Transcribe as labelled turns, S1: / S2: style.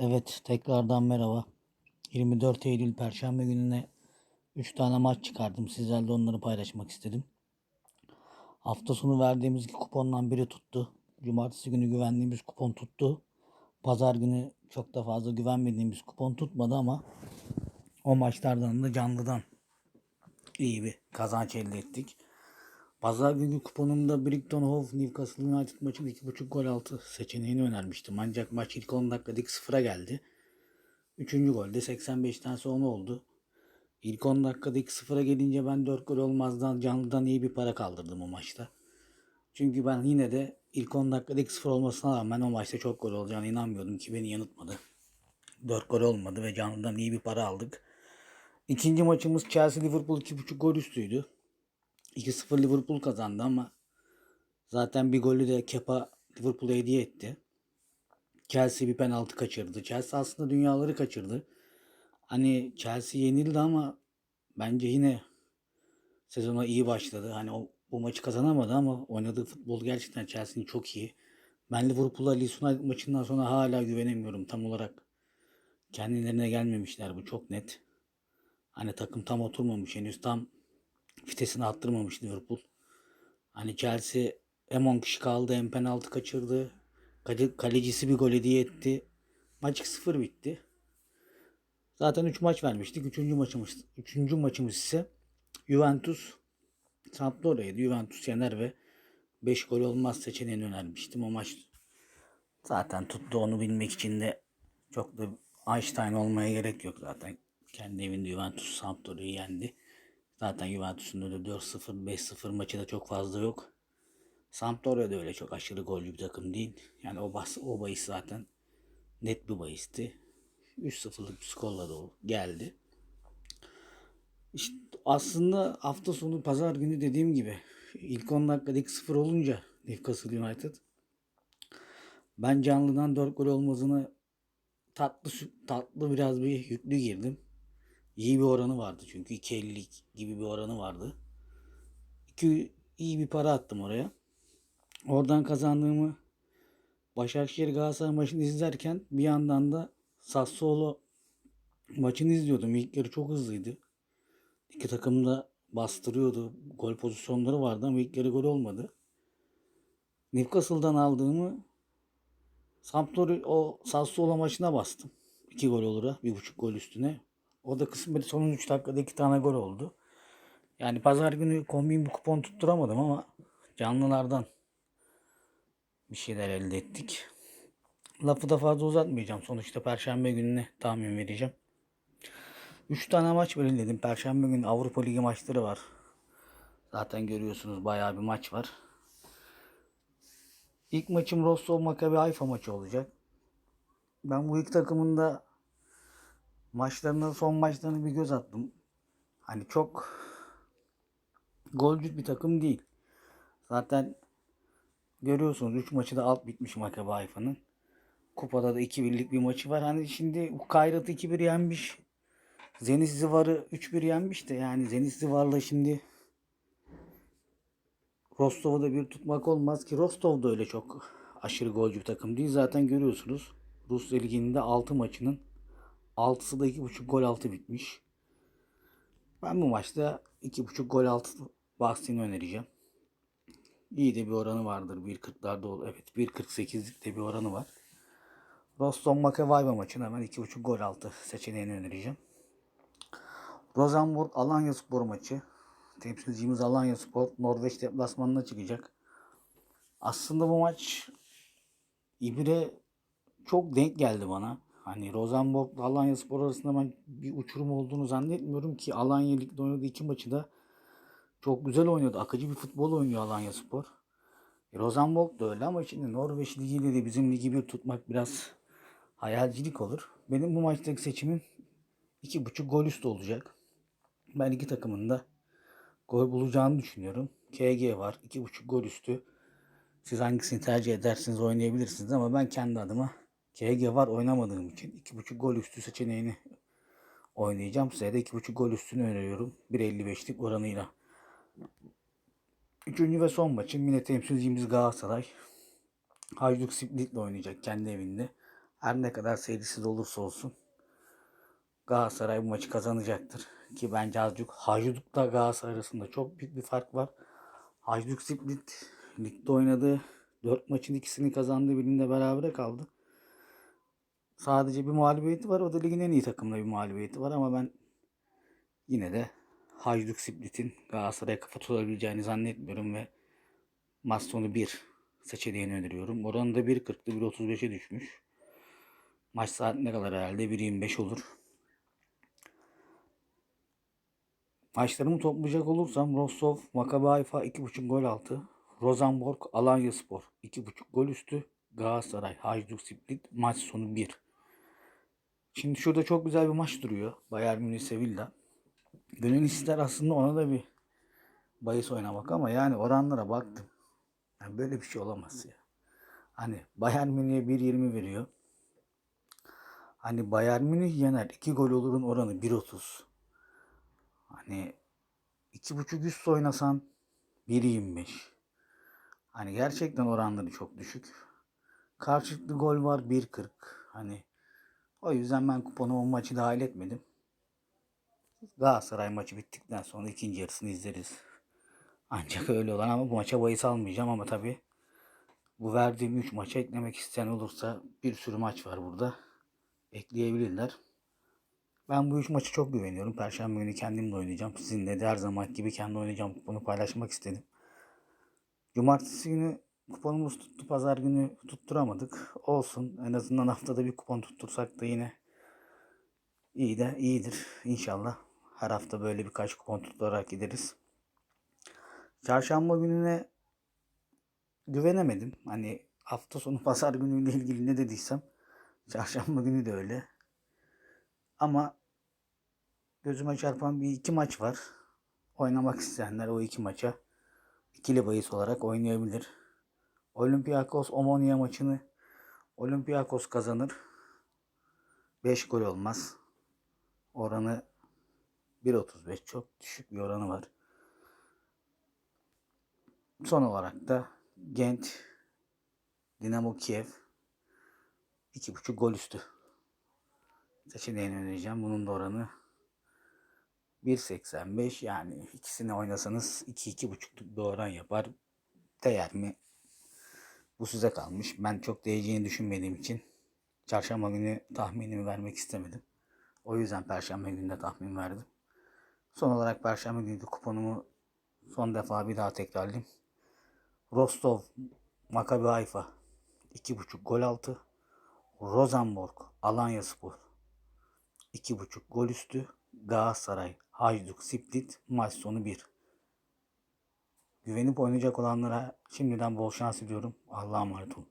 S1: Evet, tekrardan merhaba. 24 Eylül Perşembe gününe 3 tane maç çıkardım. Sizlerle onları paylaşmak istedim. Hafta sonu verdiğimiz kupondan biri tuttu. Cumartesi günü güvendiğimiz kupon tuttu. Pazar günü çok da fazla güvenmediğimiz kupon tutmadı ama o maçlardan da canlıdan iyi bir kazanç elde ettik. Pazar günü kuponumda Brighton Hove Newcastle United maçının 2.5 gol altı seçeneğini önermiştim. Ancak maç ilk 10 dakikada 2-0'a geldi. Üçüncü golde 85'ten sonra oldu. İlk 10 dakikada 2-0'a gelince ben 4 gol olmazdan canlıdan iyi bir para kaldırdım o maçta. Çünkü ben yine de ilk 10 dakikada 2-0 olmasına rağmen o maçta çok gol olacağına inanmıyordum ki beni yanıltmadı. 4 gol olmadı ve canlıdan iyi bir para aldık. İkinci maçımız Chelsea Liverpool 2.5 gol üstüydü. 2-0 Liverpool kazandı ama zaten bir golü de Kepa Liverpool'a hediye etti. Chelsea bir penaltı kaçırdı. Chelsea aslında dünyaları kaçırdı. Hani Chelsea yenildi ama bence yine sezona iyi başladı. Hani o bu maçı kazanamadı ama oynadığı futbol gerçekten Chelsea'nin çok iyi. Ben Liverpool'a United maçından sonra hala güvenemiyorum tam olarak. Kendilerine gelmemişler bu çok net. Hani takım tam oturmamış henüz tam vitesini arttırmamış Liverpool. Hani Chelsea hem 10 kişi kaldı hem penaltı kaçırdı. Kale- Kalecisi bir gol hediye etti. Maç 2-0 bitti. Zaten 3 maç vermiştik. 3. maçımız 3. maçımız ise Juventus Sampdoria'ydı. Juventus yener ve 5 gol olmaz seçeneğini önermiştim. O maç zaten tuttu onu bilmek için de çok da Einstein olmaya gerek yok zaten. Kendi evinde Juventus Sampdoria'yı yendi. Zaten Juventus'un öyle 4-0, 5-0 maçı da çok fazla yok. Sampdoria da öyle çok aşırı golcü bir takım değil. Yani o, bas, o bahis zaten net bir bahisti. 3-0'lık bir skorla da geldi. İşte aslında hafta sonu pazar günü dediğim gibi ilk 10 dakikada 2-0 olunca Newcastle United ben canlıdan 4 gol olmasını tatlı tatlı biraz bir yüklü girdim. İyi bir oranı vardı çünkü 2.50 gibi bir oranı vardı. İki, iyi bir para attım oraya. Oradan kazandığımı Başakşehir Galatasaray maçını izlerken bir yandan da Sassuolo maçını izliyordum. İlk yarı çok hızlıydı. İki takım da bastırıyordu. Gol pozisyonları vardı ama ilk yarı gol olmadı. Newcastle'dan aldığımı Sampdoria o Sassuolo maçına bastım. 2 gol olur ha. Bir buçuk gol üstüne. O da kısmet son 3 dakikada 2 tane gol oldu. Yani pazar günü kombin bir kupon tutturamadım ama canlılardan bir şeyler elde ettik. Lafı da fazla uzatmayacağım. Sonuçta perşembe gününe tahmin vereceğim. 3 tane maç belirledim. Perşembe günü Avrupa Ligi maçları var. Zaten görüyorsunuz bayağı bir maç var. İlk maçım Rostov Maccabi Haifa maçı olacak. Ben bu iki takımın da maçlarına son maçlarına bir göz attım. Hani çok golcü bir takım değil. Zaten görüyorsunuz 3 maçı da alt bitmiş Maccabi Haifa'nın. Kupada da 2-1'lik bir maçı var. Hani şimdi Kayrat'ı 2-1 yenmiş. Zenit Zivar'ı 3-1 yenmiş de yani Zenit Zivar'la şimdi Rostov'u da bir tutmak olmaz ki Rostov da öyle çok aşırı golcü bir takım değil. Zaten görüyorsunuz Rusya Ligi'nde 6 maçının 6'sı da 2.5 gol altı bitmiş. Ben bu maçta 2.5 gol altı bahsini önereceğim. İyi de bir oranı vardır. 1.40'larda ol. Evet 1.48'lik de bir oranı var. Rostov Makavayva maçını hemen 2.5 gol altı seçeneğini önereceğim. Rosenborg Alanya Spor maçı. Temsilcimiz Alanya Spor Norveç deplasmanına çıkacak. Aslında bu maç İbre çok denk geldi bana. Hani Rosenborg Alanya Spor arasında ben bir uçurum olduğunu zannetmiyorum ki Alanya Lig'de oynadığı iki maçı da çok güzel oynadı. Akıcı bir futbol oynuyor Alanya Spor. E, Rosenborg da öyle ama şimdi Norveç Ligi ile de bizim ligi bir tutmak biraz hayalcilik olur. Benim bu maçtaki seçimim 2.5 gol üstü olacak. Ben iki takımın da gol bulacağını düşünüyorum. KG var 2.5 gol üstü. Siz hangisini tercih edersiniz oynayabilirsiniz ama ben kendi adıma KG var oynamadığım için 2.5 gol üstü seçeneğini oynayacağım. Size de 2.5 gol üstünü öneriyorum. 1.55'lik oranıyla. Üçüncü ve son maçım yine temsilcimiz Galatasaray. Hajduk Split'le oynayacak kendi evinde. Her ne kadar seyircisiz olursa olsun Galatasaray bu maçı kazanacaktır. Ki bence azıcık Hajduk'la Galatasaray arasında çok büyük bir fark var. Hajduk Split ligde oynadığı 4 maçın ikisini kazandı. Birinde berabere kaldı. Sadece bir mağlubiyeti var. O da ligin en iyi takımla bir mağlubiyeti var ama ben yine de Hajduk Split'in Galatasaray'a kafa tutabileceğini zannetmiyorum ve maç sonu 1 seçeneğini öneriyorum. Oranı da 1.40'lı 1.35'e düşmüş. Maç saat ne kadar herhalde 1.25 olur. Maçlarımı toplayacak olursam Rostov, Maccabi Haifa 2.5 gol altı. Rosenborg, Alanya Spor 2.5 gol üstü. Galatasaray, Hajduk Split maç sonu 1. Şimdi şurada çok güzel bir maç duruyor. Bayern Münih Sevilla. Gönül ister aslında ona da bir bahis oynamak ama yani oranlara baktım. Yani böyle bir şey olamaz ya. Hani Bayern Münih'e 1.20 veriyor. Hani Bayern Münih yener. 2 gol olurun oranı 1.30. Hani 2.5 üst oynasan 1.25. Hani gerçekten oranları çok düşük. Karşılıklı gol var 1.40. Hani o yüzden ben kuponu o maçı dahil etmedim. Galatasaray maçı bittikten sonra ikinci yarısını izleriz. Ancak öyle olan ama bu maça bahis almayacağım ama tabii bu verdiğim 3 maça eklemek isteyen olursa bir sürü maç var burada. Ekleyebilirler. Ben bu üç maçı çok güveniyorum. Perşembe günü kendim de oynayacağım. Sizinle de her zaman gibi kendi oynayacağım kuponu paylaşmak istedim. Cumartesi günü kuponumuz tuttu. Pazar günü tutturamadık. Olsun. En azından haftada bir kupon tuttursak da yine iyi de iyidir. İnşallah her hafta böyle birkaç kupon tutturarak gideriz. Çarşamba gününe güvenemedim. Hani hafta sonu pazar günüyle ilgili ne dediysem çarşamba günü de öyle. Ama gözüme çarpan bir iki maç var. Oynamak isteyenler o iki maça ikili bahis olarak oynayabilir. Olympiakos Omonia maçını Olympiakos kazanır. 5 gol olmaz. Oranı 1.35 çok düşük bir oranı var. Son olarak da Gent Dinamo Kiev 2.5 gol üstü seçeneğini önereceğim. Bunun da oranı 1.85 yani ikisini oynasanız 2-2.5'luk bir oran yapar. Değer mi? Bu size kalmış. Ben çok değeceğini düşünmediğim için çarşamba günü tahminimi vermek istemedim. O yüzden perşembe günü tahmin verdim. Son olarak perşembe günü kuponumu son defa bir daha tekrarlayayım. Rostov Maccabi Haifa 2.5 gol altı. Rosenborg Alanya Spor 2.5 gol üstü. Galatasaray Hajduk Split maç sonu 1. Güvenip oynayacak olanlara şimdiden bol şans diliyorum. Allah'a emanet olun.